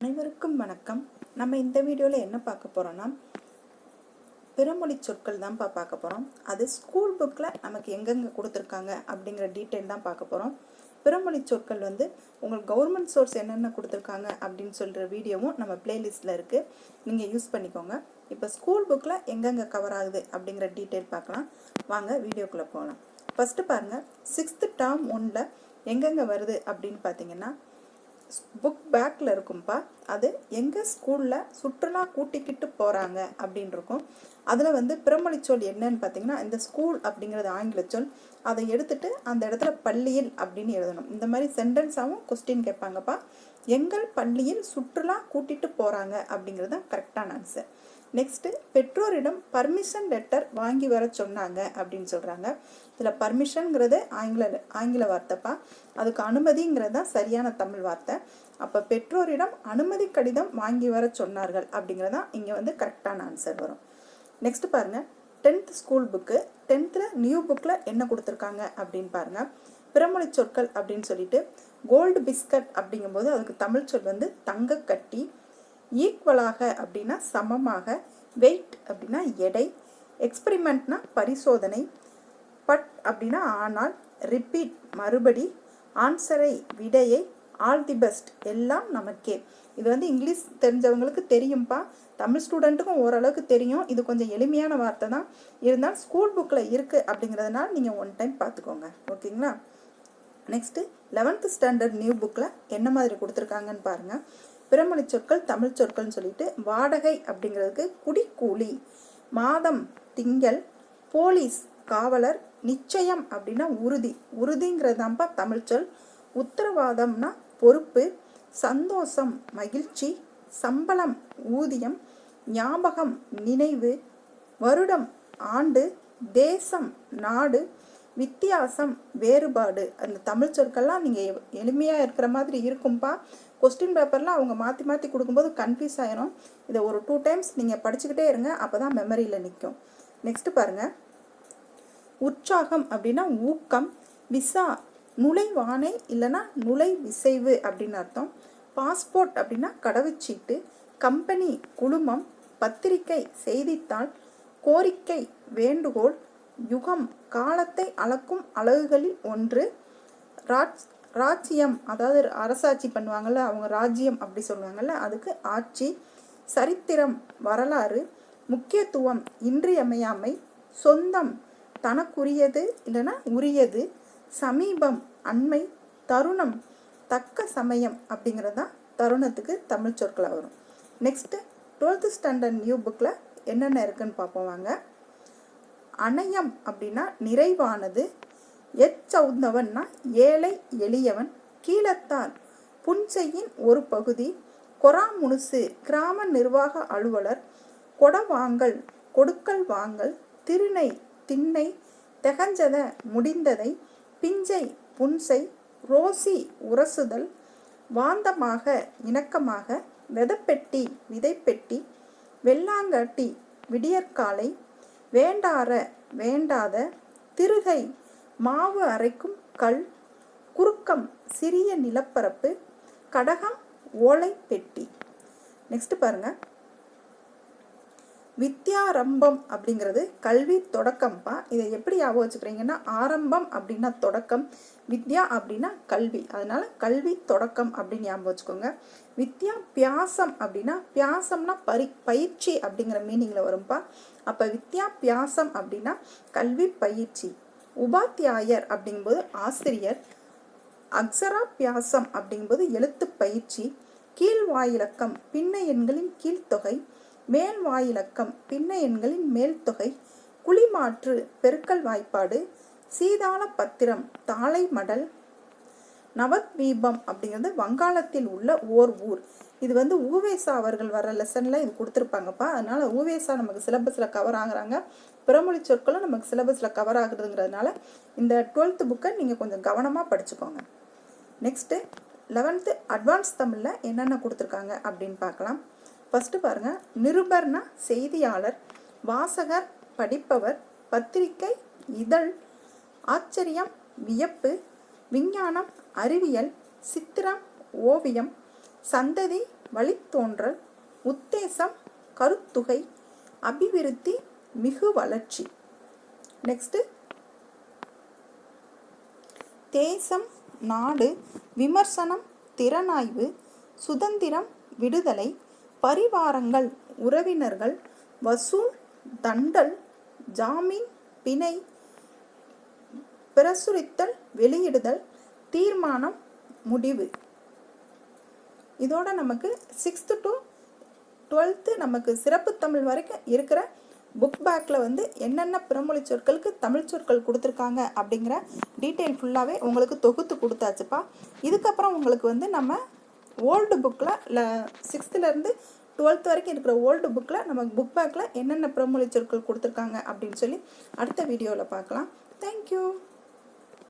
அனைவருக்கும் வணக்கம். நம்ம இந்த வீடியோவில் என்ன பார்க்க போகிறோன்னா பிறமொழி சொற்கள் தான்ப்பா பார்க்க போகிறோம் அது ஸ்கூல் புக்கில் நமக்கு எங்கெங்கே கொடுத்துருக்காங்க அப்படிங்கிற டீட்டெயில் தான் பார்க்க போகிறோம் பிறமொழி சொற்கள் வந்து உங்களுக்கு கவர்மெண்ட் சோர்ஸ் என்னென்ன கொடுத்துருக்காங்க அப்படின்னு சொல்கிற வீடியோவும் நம்ம பிளேலிஸ்ட்டில் இருக்குது நீங்கள் யூஸ் பண்ணிக்கோங்க. இப்போ ஸ்கூல் புக்கில் எங்கெங்கே கவர் ஆகுது அப்படிங்கிற டீட்டெயில் பார்க்கலாம். வாங்க வீடியோக்குள்ளே போகலாம் ஃபஸ்ட்டு பாருங்கள் சிக்ஸ்த்து டேர்ம் ஒன்றில் எங்கெங்கே வருது அப்படின்னு பார்த்தீங்கன்னா புக் பேக்கில் இருக்கும்ப்பா அது எங்கள் ஸ்கூலில் சுற்றுலா கூட்டிக்கிட்டு போகிறாங்க அப்படின்னு இருக்கும். அதில் வந்து பிறமொழி சொல் என்னன்னு பார்த்தீங்கன்னா இந்த ஸ்கூல் அப்படிங்கிறது ஆங்கில சொல். அதை எடுத்துட்டு அந்த இடத்துல பள்ளியில் அப்படின்னு எழுதணும். இந்த மாதிரி சென்டென்ஸாகவும் கொஸ்டின் கேட்பாங்கப்பா. எங்கள் பள்ளியில் சுற்றுலா கூட்டிட்டு போகிறாங்க அப்படிங்கிறது தான் கரெக்டான ஆன்சர் நெக்ஸ்ட்டு பெற்றோரிடம் பர்மிஷன் லெட்டர் வாங்கி வர சொன்னாங்க அப்படின்னு சொல்கிறாங்க இதில் பர்மிஷனுங்கிறது ஆங்கில ஆங்கில வார்த்தைப்பா. அதுக்கு அனுமதிங்கிறது தான் சரியான தமிழ் வார்த்தை. அப்போ பெற்றோரிடம் அனுமதி கடிதம் வாங்கி வர சொன்னார்கள் அப்படிங்கிறது தான் இங்கே வந்து கரெக்டான ஆன்சர் வரும். நெக்ஸ்ட்டு பாருங்கள் டென்த் ஸ்கூல் புக்கு டென்த்தில் நியூ புக்கில் என்ன கொடுத்துருக்காங்க அப்படின்னு பாருங்கள் பிறமொழி சொற்கள் அப்படின்னு சொல்லிட்டு கோல்டு பிஸ்கட் அப்படிங்கும்போது அதுக்கு தமிழ் சொல் வந்து தங்கக்கட்டி. ஈக்குவலாக அப்படின்னா சமமாக. வெயிட் அப்படின்னா எடை. எக்ஸ்பெரிமெண்ட்னா பரிசோதனை. பட் அப்படின்னா ஆனால். ரிப்பீட் மறுபடி. ஆன்சரை விடையை. All the best. எல்லாம் நமக்கே. இது வந்து இங்கிலீஷ் தெரிஞ்சவங்களுக்கு தெரியும்ப்பா தமிழ் ஸ்டூடெண்ட்டுக்கும் ஓரளவுக்கு தெரியும். இது கொஞ்சம் எளிமையான வார்த்தை தான். இருந்தாலும் ஸ்கூல் புக்கில் இருக்குது அப்படிங்கிறதுனால நீங்கள் ஒன் டைம் பார்த்துக்கோங்க. ஓகேங்களா? நெக்ஸ்ட்டு லெவன்த்து ஸ்டாண்டர்ட் நியூ புக்கில் என்ன மாதிரி கொடுத்துருக்காங்கன்னு பாருங்கள் பிறமொழி சொற்கள் தமிழ் சொற்கள்னு சொல்லிட்டு வாடகை அப்படிங்கிறதுக்கு குடிக்கூலி மாதம் திங்கள் போலீஸ் காவலர் நிச்சயம் அப்படின்னா உறுதி. உறுதிங்கிறது தான்ப்பா தமிழ் சொல். உத்தரவாதம்னா பொறுப்பு சந்தோஷம் மகிழ்ச்சி சம்பளம் ஊதியம் ஞாபகம் நினைவு வருடம் ஆண்டு தேசம் நாடு வித்தியாசம் வேறுபாடு. அந்த தமிழ் சொற்கள்லாம் நீங்கள் எளிமையாக இருக்கிற மாதிரி இருக்கும்பா. கொஸ்டின் பேப்பர்லாம் அவங்க மாற்றி மாற்றி கொடுக்கும்போது கன்ஃபியூஸ் ஆயிரும். இதை ஒரு டூ டைம்ஸ் நீங்கள் படிச்சுக்கிட்டே இருங்க அப்போ தான் மெமரியில் நிற்கும் நெக்ஸ்ட்டு பாருங்கள் உற்சாகம் அப்படின்னா ஊக்கம் விசா நுழைவானை இல்லைன்னா நுழை விசைவு அப்படின்னு அர்த்தம். பாஸ்போர்ட் அப்படின்னா கடவுச்சீட்டு கம்பெனி குழுமம் பத்திரிகை செய்தித்தாள் கோரிக்கை வேண்டுகோள் யுகம் காலத்தை அளக்கும் அழகுகளில் ஒன்று. ராஜ் ராஜ்யம் அதாவது அரசாட்சி பண்ணுவாங்கள்ல அவங்க ராஜ்யம் அப்படி சொல்லுவாங்கள்ல அதுக்கு ஆட்சி. சரித்திரம் வரலாறு முக்கியத்துவம் இன்றியமையாமை சொந்தம் தனக்குரியது இல்லைன்னா உரியது சமீபம் அண்மை தருணம் தக்க சமயம் அப்படிங்கிறது தான் தருணத்துக்கு தமிழ் சொற்களாக வரும். நெக்ஸ்ட்டு டுவெல்த்து ஸ்டாண்டர்ட் நியூ புக்கில் என்னென்ன இருக்குன்னு பார்ப்போம் வாங்க. அணையம் அப்படின்னா நிறைவானது. எச்சவுந்தவன்னா ஏழை எளியவன். கீழத்தால் புன்செய்யின் ஒரு பகுதி. கொராமுனுசு கிராம நிர்வாக அலுவலர். கொடவாங்கல் கொடுக்கல் வாங்கல் திருநை திண்ணை தெகஞ்சத முடிந்ததை. பிஞ்சை புன்சை ரோசி உரசுதல். வாந்தமாக இணக்கமாக வெதப்பெட்டி விதைப்பெட்டி. வெள்ளாங்காட்டி விடியற்காலை வேண்டார வேண்டாத திருகை மாவு அரைக்கும் கல் குறுக்கம் சிறிய நிலப்பரப்பு கடகம் ஓலை பெட்டி. நெக்ஸ்ட் பாருங்க. வித்யாரம்பம் அப்படிங்கிறது கல்வி தொடக்கம்ப்பா. இதை எப்படி ஞாபகம் வச்சுக்கிறீங்கன்னா ஆரம்பம் அப்படின்னா தொடக்கம் வித்யா அப்படின்னா கல்வி. அதனால கல்வி தொடக்கம் அப்படின்னு ஞாபகம் வச்சுக்கோங்க. வித்யா பியாசம் அப்படின்னா பியாசம்னா பரி பயிற்சி அப்படிங்கிற மீனிங்கில் வரும்ப்பா அப்போ வித்யா பியாசம் அப்படின்னா கல்வி பயிற்சி. உபாத்தியாயர் அப்படிங்கும்போது ஆசிரியர். அக்ஸரா பியாசம் அப்படிங்கும்போது எழுத்து பயிற்சி. கீழ்வாயிலக்கம் பின்ன எண்களின் கீழ்த்தொகை. மேல் வாயிலக்கம் பின்ன எண்களின் மேல் தொகை குழிமாற்று பெருக்கல் வாய்ப்பாடு சீதாள பத்திரம் தாளை மடல் நவத்வீபம் அப்படிங்கிறது வங்காளத்தில் உள்ள ஓர் ஊர். இது வந்து ஊவேசா அவர்கள் வர லெசனில் இது கொடுத்துருப்பாங்கப்பா. அதனால் ஊவேசா நமக்கு சிலபஸில் கவர் ஆகுறாங்க. பிறமொழி சொற்களும் நமக்கு சிலபஸில் கவர் ஆகுறதுங்கிறதுனால இந்த டுவெல்த்து புக்கை நீங்கள் கொஞ்சம் கவனமாக படிச்சுக்கோங்க. நெக்ஸ்ட்டு லெவன்த்து அட்வான்ஸ் தமிழில் என்னென்ன கொடுத்துருக்காங்க அப்படின்னு பார்க்கலாம். ஃபஸ்ட்டு பாருங்கள் நிருபர்னா செய்தியாளர் வாசகர் படிப்பவர் பத்திரிகை இதழ் ஆச்சரியம் வியப்பு விஞ்ஞானம் அறிவியல் சித்திரம் ஓவியம் சந்ததி வழித்தோன்றல் உத்தேசம் கருத்துகை அபிவிருத்தி மிகு வளர்ச்சி. நெக்ஸ்ட்டு தேசம் நாடு விமர்சனம் திறனாய்வு சுதந்திரம் விடுதலை பரிவாரங்கள் உறவினர்கள் வசூல் தண்டல் ஜாமீன் பிணை பிரசுரித்தல் வெளியிடுதல் தீர்மானம் முடிவு. இதோட நமக்கு சிக்ஸ்த்து டு டுவெல்த்து நமக்கு சிறப்பு தமிழ் வரைக்கும் இருக்கிற புக் பேக்கில் வந்து என்னென்ன பிறமொழி சொற்களுக்கு தமிழ் சொற்கள் கொடுத்துருக்காங்க அப்படிங்கிற டீட்டெயில் ஃபுல்லாகவே உங்களுக்கு தொகுத்து கொடுத்தாச்சுப்பா. இதுக்கப்புறம் உங்களுக்கு வந்து நம்ம ஓல்டு புக்கில் ல சிக்ஸ்த்துலேருந்து டுவெல்த் வரைக்கும் இருக்கிற ஓல்டு புக்கில் நம்ம புக் பேக்கில் என்னென்ன பிரமொழி சொற்கள் கொடுத்துருக்காங்க அப்படின்னு சொல்லி அடுத்த வீடியோவில் பார்க்கலாம். தேங்க்யூ